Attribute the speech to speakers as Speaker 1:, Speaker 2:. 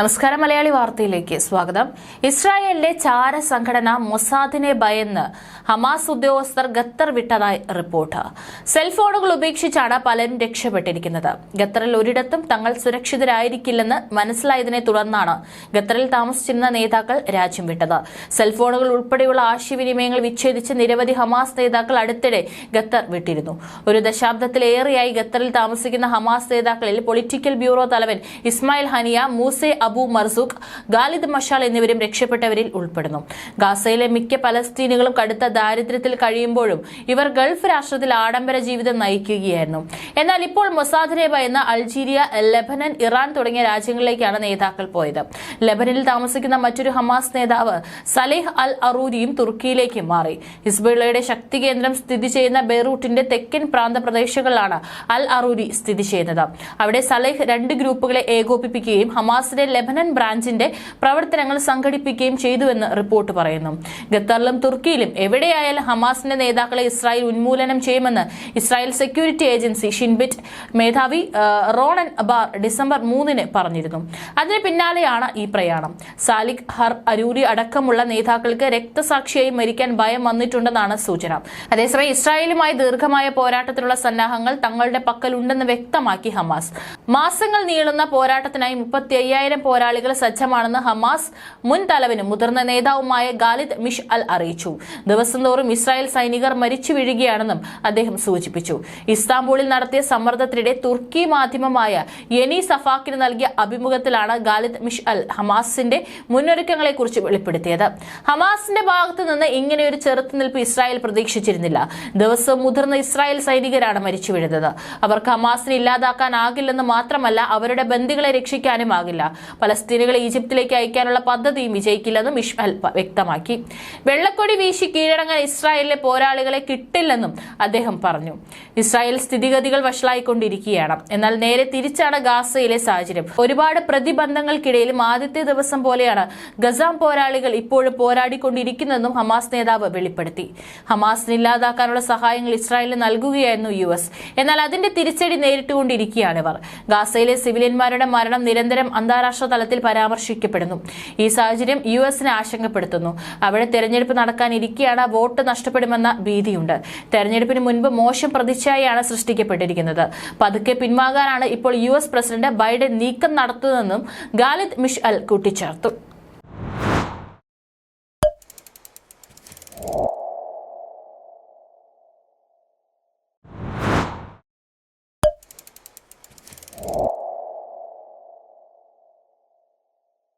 Speaker 1: നമസ്കാരം മലയാളി വാർത്തയിലേക്ക് സ്വാഗതം. ഇസ്രായേലിലെ ചാര സംഘടന മൊസാദിനെ ഭയന്ന് ഹമാസ് ഉദ്യോഗസ്ഥർ ഖത്തർ വിട്ടതായി റിപ്പോർട്ട്. സെൽഫോണുകൾ ഉപേക്ഷിച്ചാണ് പലരും രക്ഷപ്പെട്ടിരിക്കുന്നത്. ഖത്തറിൽ ഒരിടത്തും തങ്ങൾ സുരക്ഷിതരായിരിക്കില്ലെന്ന് മനസ്സിലായതിനെ തുടർന്നാണ് ഖത്തറിൽ താമസിച്ചിരുന്ന നേതാക്കൾ രാജ്യം വിട്ടത്. സെൽഫോണുകൾ ഉൾപ്പെടെയുള്ള ആശയവിനിമയങ്ങൾ വിച്ഛേദിച്ച് നിരവധി ഹമാസ് നേതാക്കൾ അടുത്തിടെ ഖത്തർ വിട്ടിരുന്നു. ഒരു ദശാബ്ദത്തിലേറെയായി ഖത്തറിൽ താമസിക്കുന്ന ഹമാസ് നേതാക്കളിൽ പൊളിറ്റിക്കൽ ബ്യൂറോ തലവൻ Ismail Haniyeh Mousa Abu Marzouk Khalid Mashal എന്നിവരും രക്ഷപ്പെട്ടവരിൽ ഉൾപ്പെടുന്നു. ഗാസയിലെ മിക്ക പലസ്തീനുകളും കടുത്ത ദാരിദ്ര്യത്തിൽ കഴിയുമ്പോഴും ഇവർ ഗൾഫ് രാഷ്ട്രത്തിൽ ആഡംബര ജീവിതം നയിക്കുകയായിരുന്നു. എന്നാൽ ഇപ്പോൾ മൊസാദിനെ എന്ന അൾജീരിയ ലെബനൻ ഇറാൻ തുടങ്ങിയ രാജ്യങ്ങളിലേക്കാണ് നേതാക്കൾ പോയത്. ലെബനിൽ താമസിക്കുന്ന മറ്റൊരു ഹമാസ് നേതാവ് സലേഹ് അൽ അറൂരിയും തുർക്കിയിലേക്ക് മാറി. ഹിസ്ബുള്ളയുടെ ശക്തി കേന്ദ്രം സ്ഥിതി ചെയ്യുന്ന ബെയ്റൂട്ടിന്റെ തെക്കൻ പ്രാന്ത പ്രദേശങ്ങളിലാണ് അൽ അറൂരി സ്ഥിതി ചെയ്യുന്നത് അവിടെ സലേഹ് രണ്ട് ഗ്രൂപ്പുകളെ ഏകോപിപ്പിക്കുകയും ഹമാസിന്റെ ലെബനൻ ബ്രാഞ്ചിന്റെ പ്രവർത്തനങ്ങൾ സംഘടിപ്പിക്കുകയും ചെയ്തുവെന്ന് റിപ്പോർട്ട് പറയുന്നു. ഖത്തറിലും തുർക്കിയിലും എവിടെയായാലും ഹമാസിന്റെ നേതാക്കളെ ഇസ്രായേൽ ഉന്മൂലനം ചെയ്യുമെന്ന് ഇസ്രായേൽ സെക്യൂരിറ്റി ഏജൻസി ഷിൻബിറ്റ് മേധാവി റോണൻ ബാർ ഡിസംബർ മൂന്നിന് പറഞ്ഞിരുന്നു. അതിന് പിന്നാലെയാണ് ഈ പ്രയാണം. സാലിഖ് ഹർ അരൂരി അടക്കമുള്ള നേതാക്കൾക്ക് രക്തസാക്ഷിയായി മരിക്കാൻ ഭയം വന്നിട്ടുണ്ടെന്നാണ് സൂചന. അതേസമയം ഇസ്രായേലുമായി ദീർഘമായ പോരാട്ടത്തിനുള്ള സന്നാഹങ്ങൾ തങ്ങളുടെ പക്കലുണ്ടെന്ന് വ്യക്തമാക്കി ഹമാസ്. മാസങ്ങൾ നീളുന്ന പോരാട്ടത്തിനായി മുപ്പത്തി അയ്യായിരം പോരാളികൾ സജ്ജമാണെന്ന് ഹമാസ് മുൻ തലവനും മുതിർന്ന നേതാവുമായ ഗാലിദ് മിഷ് അൽ അറിയിച്ചു. ദിവസം തോറും ഇസ്രായേൽ സൈനികർ മരിച്ചു വീഴുകയാണെന്നും അദ്ദേഹം സൂചിപ്പിച്ചു. ഇസ്താംബൂളിൽ നടത്തിയ സമ്മർദ്ദത്തിനിടെ തുർക്കി മാധ്യമമായ യനി സഫാക്കിന് നൽകിയ അഭിമുഖത്തിലാണ് ഗാലിദ് മിഷ് അൽ ഹമാസിന്റെ മുന്നൊരുക്കങ്ങളെക്കുറിച്ച് വെളിപ്പെടുത്തിയത്. ഹമാസിന്റെ ഭാഗത്തു നിന്ന് ഇങ്ങനെയൊരു ചെറുത്തുനിൽപ്പ് ഇസ്രായേൽ പ്രതീക്ഷിച്ചിരുന്നില്ല. ദിവസവും മുതിർന്ന ഇസ്രായേൽ സൈനികരാണ് മരിച്ചു വീഴുന്നത്. അവർക്ക് ഹമാസിനെ ഇല്ലാതാക്കാനാകില്ലെന്ന് മാത്രമല്ല അവരുടെ ബന്ദികളെ രക്ഷിക്കാനും ആകില്ല പലസ്തീനുകളെ ഈജിപ്തിലേക്ക് അയക്കാനുള്ള പദ്ധതിയും വിജയിക്കില്ലെന്നും ഇഷ്മൽ വ്യക്തമാക്കി. വെള്ളക്കൊടി വീശി കീഴടങ്ങാൻ ഇസ്രായേലിലെ പോരാളികളെ കിട്ടില്ലെന്നും അദ്ദേഹം പറഞ്ഞു. ഇസ്രായേൽ സ്ഥിതിഗതികൾ വഷളായിക്കൊണ്ടിരിക്കുകയാണ്. എന്നാൽ നേരെ തിരിച്ചാണ് ഗാസയിലെ സാഹചര്യം. ഒരുപാട് പ്രതിബന്ധങ്ങൾക്കിടയിലും ആദ്യത്തെ ദിവസം പോലെയാണ് ഗസാം പോരാളികൾ ഇപ്പോഴും പോരാടിക്കൊണ്ടിരിക്കുന്നതെന്നും ഹമാസ് നേതാവ് വെളിപ്പെടുത്തി. ഹമാസിന് ഇല്ലാതാക്കാനുള്ള സഹായങ്ങൾ ഇസ്രായേലിന് നൽകുകയായിരുന്നു യു എസ്. എന്നാൽ അതിന്റെ തിരിച്ചടി നേരിട്ടുകൊണ്ടിരിക്കുകയാണ് ഇവർ. ഗാസയിലെ സിവിലിയന്മാരുടെ മരണം നിരന്തരം അന്താരാഷ്ട്ര തലത്തിൽ പരാമർശിക്കപ്പെടുന്നു. ഈ സാഹചര്യം യു എസിനെ ആശങ്കപ്പെടുത്തുന്നു. അവിടെ തെരഞ്ഞെടുപ്പ് നടക്കാനിരിക്കെയാണ് വോട്ട് നഷ്ടപ്പെടുമെന്ന ഭീതിയുണ്ട്. തെരഞ്ഞെടുപ്പിന് മുൻപ് മോശം പ്രതിച്ഛായയാണ് സൃഷ്ടിക്കപ്പെട്ടിരിക്കുന്നത്. പതുക്കെ പിൻവാങ്ങാനാണ് ഇപ്പോൾ യു പ്രസിഡന്റ് ബൈഡൻ നീക്കം നടത്തുന്നതെന്നും ഗാലിദ് മിഷ് അൽ കൂട്ടിച്ചേർത്തു.